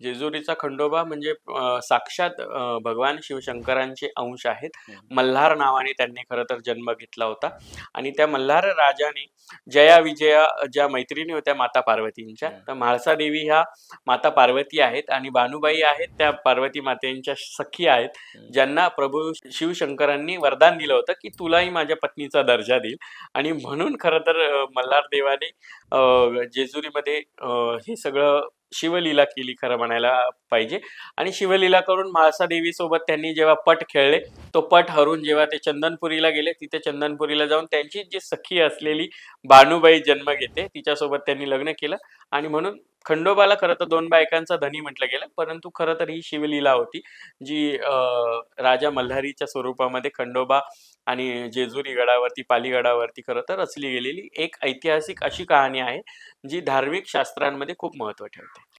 जेजुरीचा खंडोबा म्हणजे साक्षात भगवान शिवशंकरांचे अंश आहेत. मल्हार नावाने त्यांनी खरं तर जन्म घेतला होता आणि त्या मल्हार राजाने जया विजया ज्या मैत्रिणी होत्या माता पार्वतींच्या. तर म्हाळसा देवी ह्या माता पार्वती आहेत आणि भानुबाई आहेत त्या पार्वती मातेंच्या सखी आहेत. ज्यांना प्रभू शिवशंकरांनी वरदान दिलं होतं की तुलाही माझ्या पत्नीचा दर्जा देईल आणि म्हणून खरं तर मल्हार देवाने अ, जेजुरीमध्ये अ, हे सगळं शिवलीला केली खरं म्हणायला पाहिजे. आणि शिवलीला करून म्हाळसा देवी सोबत त्यांनी जेव्हा पट खेळले तो पट हरून जेव्हा ते चंदनपुरीला गेले तिथे चंदनपुरीला जाऊन त्यांची जी सखी असलेली बानुबाई जन्म घेते तिच्यासोबत त्यांनी लग्न केलं. आणि म्हणून खंडोबाला खरं तर दोन बायकांचा धनी म्हटलं गेलं परंतु खरं तर ही शिवलीला होती जी अं, राजा मल्हारीच्या स्वरूपामध्ये खंडोबा आणि जेजुरी गडावरती पालीगडावरती खरं तर रचली गेलेली एक ऐतिहासिक अशी कहाणी आहे जी धार्मिक शास्त्रांमध्ये खूप महत्त्व ठेवते.